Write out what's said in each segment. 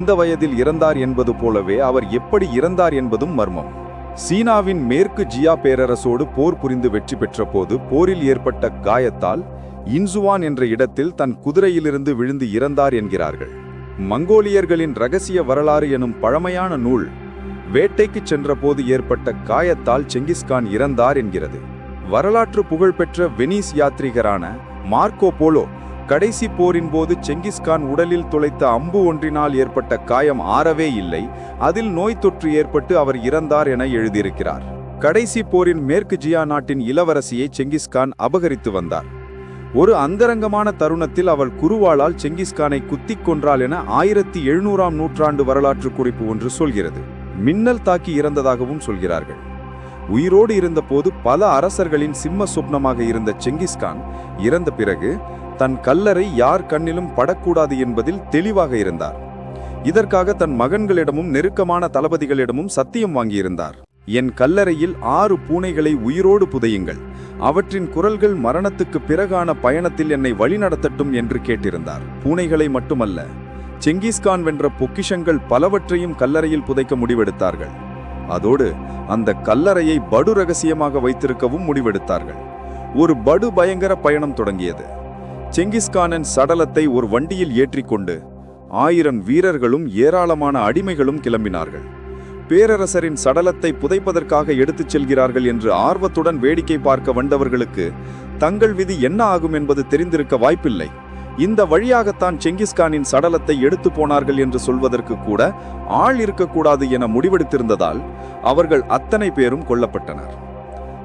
இந்த வயதில் இறந்தார் என்பது போலவே அவர் எப்படி இறந்தார் என்பதும் மர்மம். சீனாவின் மேற்கு ஜியா பேரரசோடு போர் புரிந்து வெற்றி பெற்றபோது போரில் ஏற்பட்ட காயத்தால் இன்சுவான் என்ற இடத்தில் தன் குதிரையிலிருந்து விழுந்து இறந்தார் என்கிறார்கள். மங்கோலியர்களின் ரகசிய வரலாறு எனும் பழமையான நூல் வேட்டைக்குச் சென்றபோது ஏற்பட்ட காயத்தால் செங்கிஸ்கான் இறந்தார் என்கிறது. வரலாற்று புகழ்பெற்ற வெனிஸ் யாத்ரீகரான மார்க்கோ போலோ கடைசி போரின் போது செங்கிஸ்கான் உடலில் துளைத்த அம்பு ஒன்றினால் ஏற்பட்ட காயம் ஆறவே இல்லை. அதில் நோய் தொற்று ஏற்பட்டு அவர் இறந்தார் என எழுதியிருக்கிறார். கடைசி போரின் மேற்கு ஜியா நாட்டின் இளவரசியை செங்கிஸ்கான் அபகரித்து வந்தார். ஒரு அந்தரங்கமான தருணத்தில் அவள் குருவாளால் செங்கிஸ்கானை குத்திக் கொன்றாள் என ஆயிரத்தி எழுநூறாம் நூற்றாண்டு வரலாற்று குறிப்பு ஒன்று சொல்கிறது. மின்னல் தாக்கி இறந்ததாகவும் சொல்கிறார்கள். உயிரோடு இருந்தபோது பல அரசர்களின் சிம்ம சொப்னமாக இருந்த செங்கிஸ்கான் இறந்த பிறகு தன் கல்லறை யார் கண்ணிலும் படக்கூடாது என்பதில் தெளிவாக இருந்தார். இதற்காக தன் மகன்களிடமும் நெருக்கமான தளபதிகளிடமும் சத்தியம் வாங்கியிருந்தார். என் கல்லறையில் ஆறு பூனைகளை உயிரோடு புதையுங்கள். அவற்றின் குரல்கள் மரணத்துக்கு பிறகான பயணத்தில் என்னை வழிநடத்தட்டும் என்று கேட்டிருந்தார். பூனைகளை மட்டுமல்ல செங்கிஸ்கான் வென்ற பொக்கிஷங்கள் பலவற்றையும் கல்லறையில் புதைக்க முடிவெடுத்தார்கள். அதோடு அந்த கல்லறையை படு ரகசியமாக வைத்திருக்கவும் முடிவெடுத்தார்கள். ஒரு படு பயங்கர பயணம் தொடங்கியது. செங்கிஸ்கானின் சடலத்தை ஒரு வண்டியில் ஏற்றிக்கொண்டு ஆயிரம் வீரர்களும் ஏராளமான அடிமைகளும் கிளம்பினார்கள். பேரரசரின் சடலத்தை புதைப்பதற்காக எடுத்துச் செல்கிறார்கள் என்று ஆர்வத்துடன் வேடிக்கை பார்க்க வந்தவர்களுக்கு தங்கள் விதி என்ன ஆகும் என்பது தெரிந்திருக்க வாய்ப்பில்லை. இந்த வழியாகத்தான் செங்கிஸ்கானின் சடலத்தை எடுத்து போனார்கள் என்று சொல்வதற்கு கூட ஆள் இருக்கக்கூடாது என முடிவெடுத்திருந்ததால் அவர்கள் அத்தனை பேரும் கொல்லப்பட்டனர்.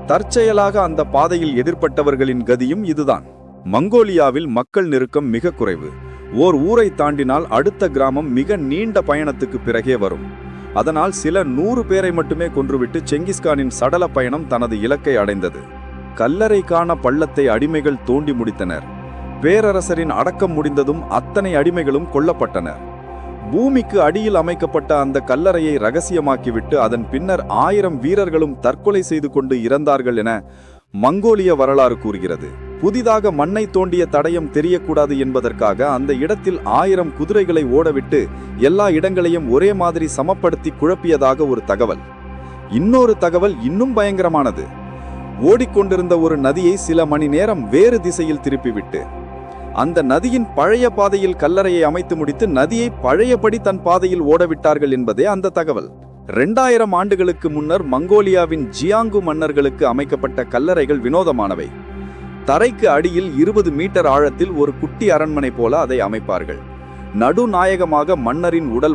தற்செயலாக அந்த பாதையில் எதிர்ப்பட்டவர்களின் கதியும் இதுதான். மங்கோலியாவில் மக்கள் நெருக்கம் மிக குறைவு. ஓர் ஊரை தாண்டினால் அடுத்த கிராமம் மிக நீண்ட பயணத்துக்கு பிறகே வரும். அதனால் சில நூறு பேரை மட்டுமே கொன்றுவிட்டு செங்கிஸ்கானின் சடல பயணம் தனது இலக்கை அடைந்தது. கல்லறை காண பள்ளத்தை அடிமைகள் தோண்டி முடித்தனர். பேரரசரின் அடக்கம் முடிந்ததும் அத்தனை அடிமைகளும் கொல்லப்பட்டனர். பூமிக்கு அடியில் அமைக்கப்பட்ட அந்த கல்லறையை ரகசியமாக்கிவிட்டு அதன் பின்னர் ஆயிரம் வீரர்களும் தற்கொலை செய்து கொண்டு இறந்தார்கள் என மங்கோலிய வரலாறு கூறுகிறது. புதிதாக மண்ணை தோண்டிய தடயம் தெரியக்கூடாது என்பதற்காக அந்த இடத்தில் ஆயிரம் குதிரைகளை ஓடவிட்டு எல்லா இடங்களையும் ஒரே மாதிரி சமப்படுத்தி குழப்பியதாக ஒரு தகவல். இன்னொரு தகவல் இன்னும் பயங்கரமானது. ஓடிக்கொண்டிருந்த ஒரு நதியை சில மணி நேரம் வேறு திசையில் திருப்பிவிட்டு அந்த நதியின் பழைய பாதையில் கல்லறையை அமைத்து முடித்து நதியை பழையபடி தன் பாதையில் ஓடவிட்டார்கள் என்பதே அந்த தகவல். ரெண்டாயிரம் ஆண்டுகளுக்கு முன்னர் மங்கோலியாவின் ஜியாங்கு மன்னர்களுக்கு அமைக்கப்பட்ட கல்லறைகள் வினோதமானவை. தரைக்கு அடியில் இருபது மீட்டர் ஆழத்தில் ஒரு குட்டி அரண்மனை போல அதை அமைப்பார்கள். நடுநாயகமாக மன்னரின் உடல்